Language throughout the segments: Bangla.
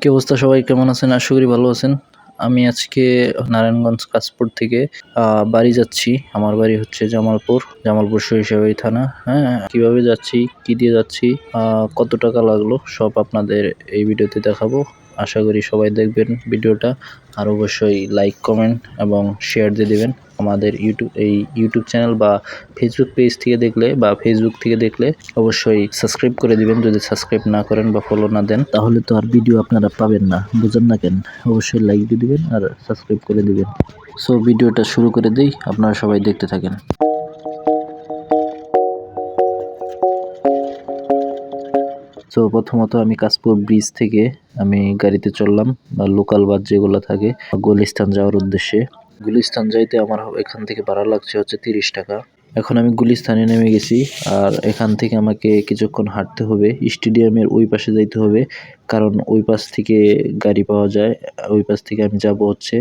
কি অবস্থা? সবাই কেমন আছেন? আশা করি ভালো আছেন। আমি আজকে নারায়ণগঞ্জ কাশপুর থেকে বাড়ি যাচ্ছি। আমার বাড়ি হচ্ছে জামালপুর জামালপুর সরিষাবাড়ি থানা। হ্যাঁ কীভাবে যাচ্ছি? কি দিয়ে যাচ্ছি? কত টাকা লাগল? সব আপনাদের এই ভিডিওতে দেখাবো। আশা করি সবাই দেখবেন ভিডিওটা। আর অবশ্যই লাইক কমেন্ট এবং শেয়ার দিয়ে দেবেন আমাদের ইউটিউব এই ইউটিউব চ্যানেল বা ফেসবুক পেজ থেকে দেখলে বা ফেসবুক থেকে দেখলে অবশ্যই সাবস্ক্রাইব করে দিবেন। যদি সাবস্ক্রাইব না করেন বা ফলো না দেন, তাহলে তো আর ভিডিও আপনারা পাবেন না। বুঝেন না কেন? অবশ্যই লাইক দিয়ে দিবেন আর সাবস্ক্রাইব করে দিবেন। সো ভিডিওটা শুরু করে দেই। আপনারা সবাই দেখতে থাকেন। তো প্রথমত আমি কাশপুর ব্রিজ থেকে আমি গাড়িতে চললাম লোকাল বাস যেগুলো থাকে, গুলিস্তান যাওয়ার উদ্দেশ্যে। গুলিস্তান যাইতে আমার এখান থেকে ভাড়া লাগছে হচ্ছে তিরিশ টাকা। এখন আমি গুলিস্তানে নেমে গেছি, আর এখান থেকে আমাকে কিছুক্ষণ হাঁটতে হবে। স্টেডিয়ামের ওই পাশে যাইতে হবে, কারণ ওই পাশ থেকে গাড়ি পাওয়া যায়, ওই পাশ থেকে আমি যাব হচ্ছে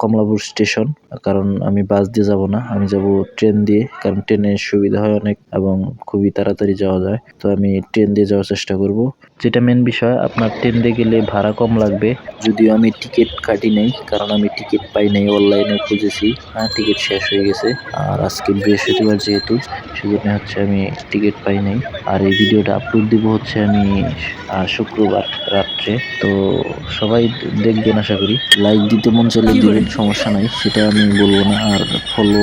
কমলাপুর স্টেশন, কারণ আমি বাস দিয়ে যাব না। আমি যাব ট্রেন দিয়ে, কারণ ট্রেনের সুবিধা হয় অনেক এবং খুবই তাড়াতাড়ি যাওয়া যায়। তো আমি ট্রেন দিয়ে যাওয়ার চেষ্টা করব। যেটা মেন বিষয়, আপনার ট্রেন দিয়ে গেলে ভাড়া কম লাগবে। যদিও আমি টিকিট কাটি নাই, কারণ আমি টিকিট পাই নাই অনলাইনে খুঁজেছি। হ্যাঁ টিকিট শেষ হয়ে গেছে। আর আজকে বৃহস্পতিবার যেহেতু, সেজন্য হচ্ছে আমি টিকিট পাই নাই। আর এই ভিডিওটা আপলোড দিব হচ্ছে আমি শুক্রবার রাত্রে। তো সবাই দেখবেন আশা করি। লাইক দিতে মন চাইলে দিবেন সমস্যা নাই, সেটা আমি বলব না। আর ফলো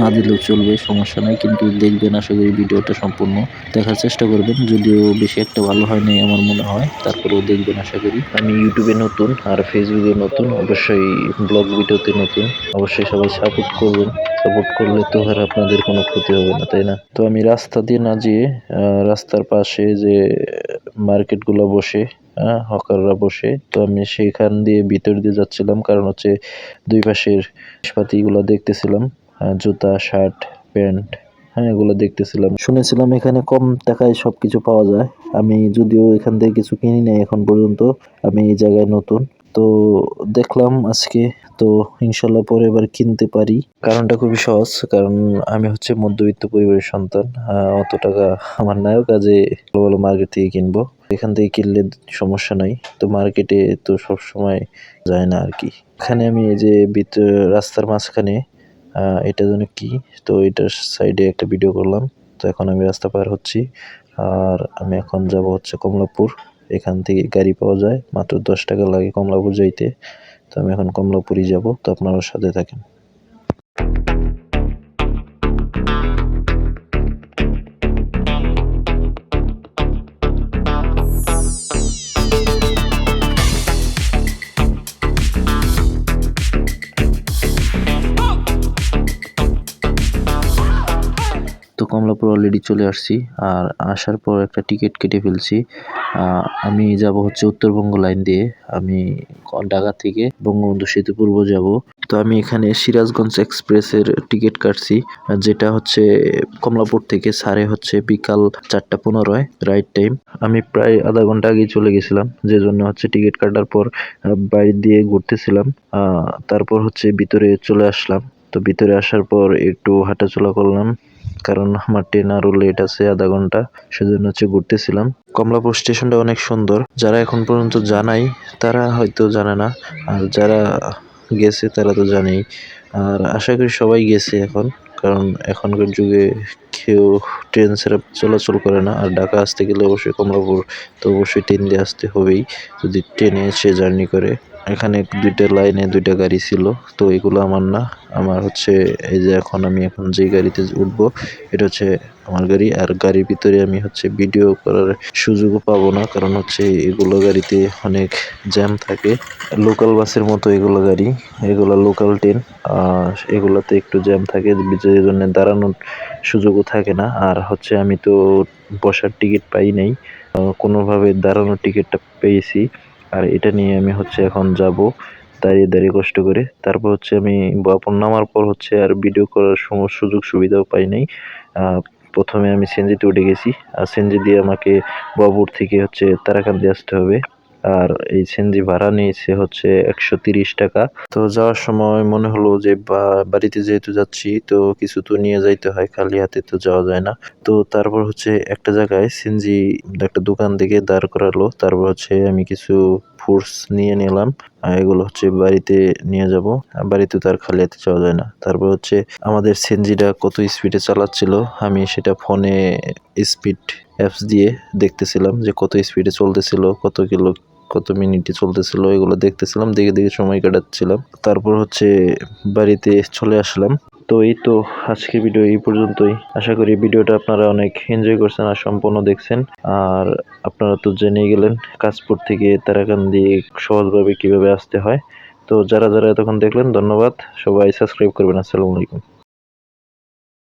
না দিলেও চলবে, সমস্যা নাই। কিন্তু দেখবেন, আশা করি ভিডিওটা সম্পূর্ণ দেখার চেষ্টা করবেন। যদিও বেশি একটা ভালো হয় নাই আমার মনে হয়, তারপরেও দেখবেন, আশা করি। আমি ইউটিউবে নতুন আর ফেসবুকে নতুন, অবশ্যই ব্লগ ভিডিওতে নতুন। অবশ্যই সবাই সাপোর্ট করবেন। সাপোর্ট করলে তো আর আপনাদের কোনো ক্ষতি হবে না, তাই না? তো আমি রাস্তা দিয়ে না যেয়ে রাস্তার পাশে যে মার্কেটগুলো বসে হকাররা বসে। তো আমি সেইখান দিয়ে ভিতর দিয়ে যাচ্ছিলাম, কারণ হচ্ছে দুই পাশের জিনিসপাতিগুলো দেখতেছিলাম জুতা, শার্ট, প্যান্ট হ্যাঁ এগুলো দেখতেছিলাম। শুনেছিলাম এখানে কম টাকায় সবকিছু পাওয়া যায়। আমি যদিও এখান থেকে কিছু কিনি নাই এখন পর্যন্ত, আমি এই জায়গায় নতুন। তো দেখলাম আজকে, তো ইনশাল্লাহ পরে এবার কিনতে পারি। কারণটা খুবই সহজ, কারণ আমি হচ্ছে মধ্যবিত্ত পরিবারের সন্তান। অত টাকা আমার নায়ও কাজে ভালো ভালো মার্কেট থেকে কিনবো। এখান থেকে কিনলে সমস্যা নাই। তো মার্কেটে তো সব সময় যায় না আর কি এখানে আমি এই যে রাস্তার মাঝখানে এটা যেন কি? তো এটার সাইডে একটা ভিডিও করলাম। তো এখন আমি রাস্তা পার হচ্ছি। আর আমি এখন যাব হচ্ছে কমলাপুর। এখান থেকে গাড়ি পাওয়া যায়। মাত্র দশ টাকা লাগে কমলাপুর যাইতে। তো আমি এখন কমলাপুরই যাব। তো আপনারাও সাথে থাকেন। কমলাপুর অলরেডি চলে আসছি। আর আসার পর একটা টিকিট কেটে ফেলছি। আমি যাব হচ্ছে উত্তরবঙ্গ লাইন দিয়ে। আমি ঢাকা থেকে বঙ্গবন্ধু সেতু পূর্ব যাব। তো আমি এখানে সিরাজগঞ্জ এক্সপ্রেসের টিকিট কাটছি। যেটা হচ্ছে কমলাপুর থেকে সাড়ে হচ্ছে বিকাল চারটা পনেরোয় রাইট টাইম আমি প্রায় আধা ঘণ্টা আগে চলে গেছিলাম। যে জন্য হচ্ছে টিকিট কাটার পর বাইরে দিয়ে ঘুরতেছিলাম। তারপর হচ্ছে ভিতরে চলে আসলাম। তো ভিতরে আসার পর একটু হাঁটাচলা করলাম। কারণ আমার ট্রেন আরও লেট আছে, আধা ঘণ্টা। সেজন্য হচ্ছে ঘুরতেছিলাম। কমলাপুর স্টেশনটা অনেক সুন্দর। যারা এখন পর্যন্ত জানাই, তারা হয়তো জানে না। আর যারা গেছে, তারা তো জানেই। আর আশা করি সবাই গেছে এখন। কারণ এখনকার যুগে কেউ ট্রেন ছাড়া চলাচল করে না। আর ঢাকা আসতে গেলে অবশ্যই কমলাপুর তো অবশ্যই ট্রেন দিয়ে আসতে হবেই, যদি ট্রেনে সে জার্নি করে। এখানে দুইটা লাইনে দুইটা গাড়ি ছিল, তো এগুলো আমার না। আমার হচ্ছে এই যে এখন আমি এখন যে গাড়িতে উঠবো, এটা হচ্ছে আমার গাড়ি। আর গাড়ির ভিতরে আমি হচ্ছে ভিডিও করার সুযোগও পাবো না, কারণ হচ্ছে এগুলো গাড়িতে অনেক জ্যাম থাকে। লোকাল বাসের মতো এগুলো গাড়ি, এগুলো লোকাল ট্রেন এগুলোতে একটু জ্যাম থাকে, যে জন্য দাঁড়ানোর সুযোগও থাকে না। আর হচ্ছে আমি তো বসার টিকিট পাই নাই। কোনোভাবে দাঁড়ানোর টিকিটটা পেয়েছি। আর এটা নিয়ে আমি হচ্ছে এখন যাব দাঁড়িয়ে দাঁড়িয়ে কষ্ট করে। তারপর হচ্ছে আমি বাপন নামার পর হচ্ছে আর ভিডিও করার সময় সুযোগ সুবিধাও পাই নাই। প্রথমে আমি সেনজিতে উঠে গেছি। আর সেনজি দিয়ে আমাকে বাবুর থেকে হচ্ছে তারাকান্দি আসতে হবে। আর এই সেনজি ভাড়া নিয়েছে হচ্ছে একশো টাকা। তো যাওয়ার সময় মনে হলো যে বাড়িতে যেহেতু যাচ্ছি, তো কিছু তো নিয়ে যাইতে হয়, খালি হাতে তো যাওয়া যায় না। তো তারপর হচ্ছে একটা জায়গায় সিনজি একটা দোকান থেকে দাঁড় করালো। তারপর হচ্ছে আমি কিছু ফ্রুটস নিয়ে নিলাম এগুলো হচ্ছে বাড়িতে নিয়ে যাব। বাড়িতে তো আর খালি হাতে যাওয়া যায় না। তারপর হচ্ছে আমাদের সেনজিটা কত স্পিডে চালাচ্ছিল, আমি সেটা ফোনে স্পিড অ্যাপস দিয়ে দেখতেছিলাম যে কত স্পিডে চলতেছিল, কত কিলো কত মিনিটে চলতেছিল, এগুলো দেখতেছিলাম, দেখে দেখে সময় কাটাচ্ছিলাম। তারপর হচ্ছে বাড়িতে চলে আসলাম। তো এই তো আজকের ভিডিও এই পর্যন্তই। আশা করি ভিডিওটা আপনারা অনেক এনজয় করছেন আর সম্পূর্ণ দেখছেন। আর আপনারা তো জেনে গেলেন কাজপুর থেকে তারাকান্দি সহজভাবে কীভাবে আসতে হয়। তো যারা যারা এতক্ষণ দেখলেন, ধন্যবাদ। সবাই সাবস্ক্রাইব করবেন। আসসালামু আলাইকুম।